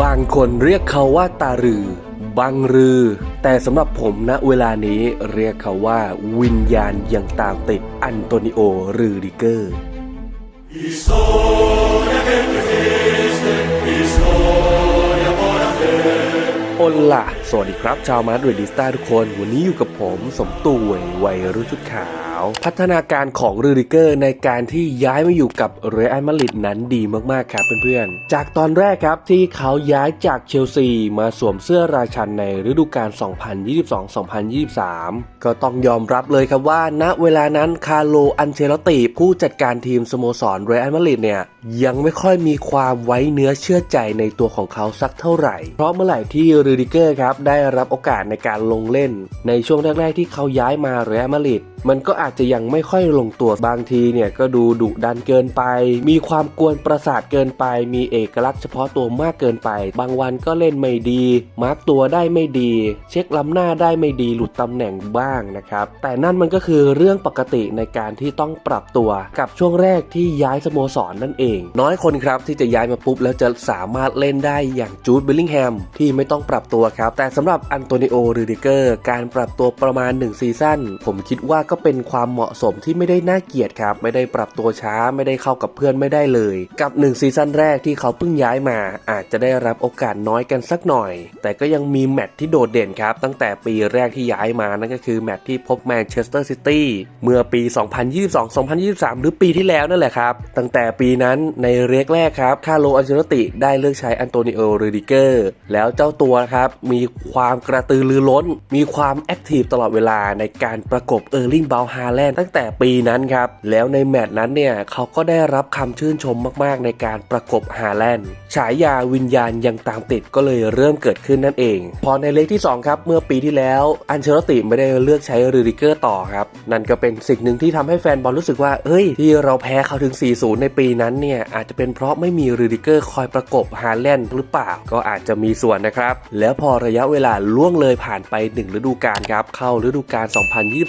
บางคนเรียกเขาว่าตารือบังรือ แต่สำหรับผมณเวลานี้เรียกเขาว่าวิญญาณยังตามติดอันโตนิโอรือดิเกอร์ โอล่ะ สวัสดีครับ ชาวมาดริดิสตาทุกคน วันนี้อยู่กับผมสมตุยวัยรุ่นชุดขาว พัฒนาการของรูดิเกอร์ในการที่ย้ายมาอยู่กับเรอัลมาดริดนั้นดีมากๆครับเพื่อนๆ จากตอนแรกครับที่เขาย้ายจากเชลซีมาสวมเสื้อราชันในฤดูกาล 2022-2023 ก็ต้องยอมรับเลยครับว่า ณเวลานั้นคาร์โลอันเชลติผู้จัดการทีมสโมสรเรอัลมาดริดเนี่ยยังไม่ค่อยมีความไว้เนื้อเชื่อใจในตัวของเขาสักเท่าไหร่ เพราะเมื่อไหร่ที่รูดิเกอร์ครับได้รับโอกาสในการลงเล่น ในช่วงแรกๆที่เขาย้ายมาเรอัลมาดริดมันก็อาจจะยังไม่ค่อยลงตัวบางทีเนี่ยก็ดูดุดันเกินไป มีความกวนประสาทเกินไป มีเอกลักษณ์เฉพาะตัวมากเกินไป บางวันก็เล่นไม่ดี มาร์กตัวได้ไม่ดี เช็คล้ำหน้าได้ไม่ดีหลุดตำแหน่งบ้างนะครับ แต่นั่นมันก็คือเรื่องปกติในการที่ต้องปรับตัวกับช่วงแรกที่ย้ายสโมสรนนั่นเอง น้อยคนครับที่จะย้ายมาปุ๊บแล้วจะสามารถเล่นได้อย่างจูดบิลลิงแฮมที่ไม่ต้องปรับตัวครับ แต่สำหรับอันโตนิโอรูดิเกอร์การปรับตัวประมาณ1ซีซั่นผมคิดว่าก็เป็นความเหมาะสมที่ไม่ได้น่าเกลียดครับ ไม่ได้ปรับตัวช้าไม่ได้เข้ากับเพื่อนไม่ได้เลย กับ1ซีซั่นแรกที่เขาเพิ่งย้ายมา อาจจะได้รับโอกาสน้อยกันสักหน่อย แต่ก็ยังมีแมตช์ที่โดดเด่นครับ ตั้งแต่ปีแรกที่ย้ายมานั่นก็คือแมตช์ที่พบแมนเชสเตอร์ซิตี้เมื่อปี 2022-2023 หรือปีที่แล้วนั่นแหละครับ ตั้งแต่ปีนั้นในเรียกแรกครับคาโลอันเชลติได้เลือกใช้อันโตนิโอรูดิเกอร์แล้วเจ้าตัวครับมีความกระตือรือร้น มีความแอคทีฟตลอดเวลาในการประกบเออร์ลิงเบลฮาแลนด์ตั้งแต่ปีนั้นครับ แล้วในแมตช์นั้นเนี่ยเขาก็ได้รับคำชื่นชมมากๆ ในการประกบฮาแลนด์ฉายาวิญญาณยังตามติดก็เลยเริ่มเกิดขึ้นนั่นเอง พอในเลขที่ 2 ครับ เมื่อปีที่แล้ว อันเชลติไม่ได้เลือกใช้รูดิเกอร์ต่อครับ นั่นก็เป็นสิ่งหนึ่งที่ทำให้แฟนบอลรู้สึกว่า เอ้ย ที่เราแพ้เขาถึง 4-0 ในปีนั้นเนี่ยอาจจะเป็นเพราะไม่มีรูดิเกอร์คอยประกบฮาแลนด์หรือเปล่า ก็อาจจะมีส่วนนะครับ แล้วพอระยะเวลาล่วงเลยผ่านไป 1 ฤดูกาลครับ เข้าฤดูกาล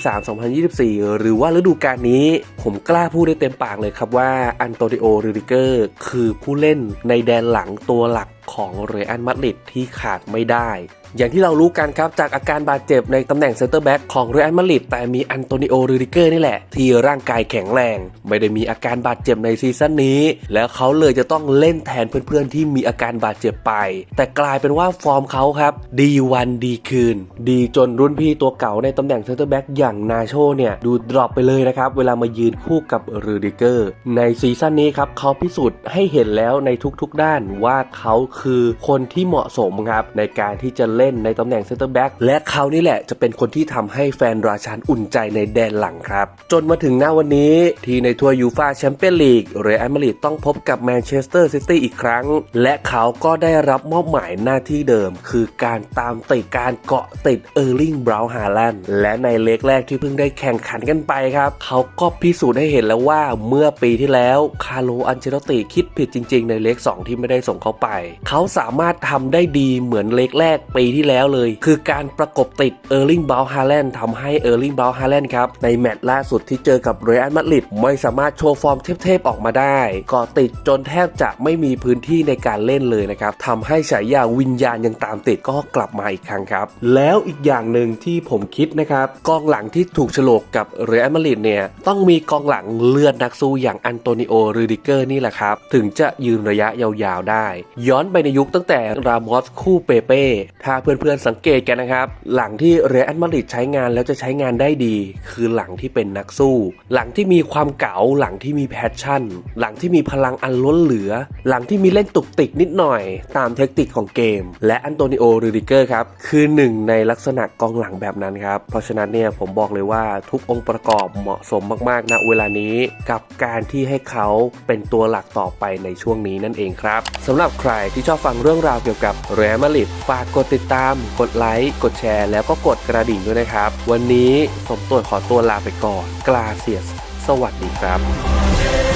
2023-2024หรือว่าฤดูกาลนี้ ผมกล้าพูดได้เต็มปากเลยครับว่าอันโตนิโอรูดิเกอร์คือผู้เล่นในแดนหลังตัวหลัก ของเรอัลมาดริดที่ขาดไม่ได้ อย่างที่เรารู้กันครับจากอาการบาดเจ็บในตำแหน่งเซนเตอร์แบ็กของเรอัลมาดริดแต่มีอันโตนิโอรูดิเกอร์นี่แหละ ที่ร่างกายแข็งแรง ไม่ได้มีอาการบาดเจ็บในซีซั่นนี้ แล้วเขาเลยจะต้องเล่นแทนเพื่อนๆ ที่มีอาการบาดเจ็บไป แต่กลายเป็นว่าฟอร์มเขาครับดีวันดีคืน ดีจนรุ่นพี่ตัวเก่าในตำแหน่งเซนเตอร์แบ็กอย่างนาโชเนี่ยดูดรอปไปเลยนะครับเวลามายืนคู่กับรูดิเกอร์ในซีซั่นนี้ครับเขาพิสูจน์ให้เห็นแล้วในทุกๆด้านว่าเขาคือคนที่เหมาะสมครับในการที่จะเล่นในตำแหน่งเซนเตอร์แบ็กและเขานี่แหละจะเป็นคนที่ทำให้แฟนราชันอุ่นใจในแดนหลังครับ จนมาถึงหน้าวันนี้ที่ในทัวร์ยูฟาแชมเปี้ยนลีกเรอัลมาดริดต้องพบกับแมนเชสเตอร์ซิตี้อีกครั้ง และเขาก็ได้รับมอบหมายหน้าที่เดิม คือการตามติดการเกาะติดเออร์ลิงบราวน์ฮาแลนด์และในเล็กแรกที่เพิ่งได้แข่งขันกันไปครับ เขาก็พิสูจน์ให้เห็นแล้วว่าเมื่อปีที่แล้วคาร์โลอันเชลติคิดผิดจริง ๆ ในเล็ก2ที่ไม่ได้ส่งเขาไปเขาสามารถทำได้ดีเหมือนเล็กแรกปีที่แล้วเลย คือการประกบติดเออร์ลิงบาวน์ฮาแลนด์ทำให้เออร์ลิงบาวน์ฮาแลนด์ครับ ในแมตช์ล่าสุดที่เจอกับเรอัลมาดริดไม่สามารถโชว์ฟอร์มเทพๆออกมาได้กาะติดจนแทบจะไม่มีพื้นที่ในการเล่นเลยนะครับทำให้ฉายาวิญญาณยังตามติดก็กลับมาอีกครั้งครับ แล้วอีกอย่างหนึ่งที่ผมคิดนะครับกองหลังที่ถูกฉลกกับเรอัลมาดริดเนี่ยต้องมีกองหลังเลือดนักสู้อย่างอันโตนิโอรูดิเกอร์นี่แหละครับถึงจะยืนระยะยาวๆได้ ย้อนไปในยุคตั้งแต่รามอสคู่เปเป้ ถ้าเพื่อนๆสังเกตกันนะครับ หลังที่เรอัลมาดริดใช้งานแล้วจะใช้งานได้ดี คือหลังที่เป็นนักสู้ หลังที่มีความเก๋าหลังที่มีแพชชั่น หลังที่มีพลังอันล้นเหลือ หลังที่มีเล่นตุกติกนิดหน่อย ตามเทคนิคของเกม และอันโตนิโอรูดิเกอร์ครับคือหนึ่งในลักษณะกองหลังแบบนั้นครับเพราะฉะนั้นเนี่ยผมบอกเลยว่าทุกองค์ประกอบเหมาะสมมากๆณเวลานี้กับการที่ให้เขาเป็นตัวหลักต่อไปในช่วงนี้นั่นเองครับสำหรับใครที่ชอบฟังเรื่องราวเกี่ยวกับเรอัลมาดริดฝากกดติดตาม กดไลค์กดแชร์แล้วก็กดกระดิ่งด้วยนะครับ วันนี้ผมตัวขอตัวลาไปก่อนกลาเซียส สวัสดีครับ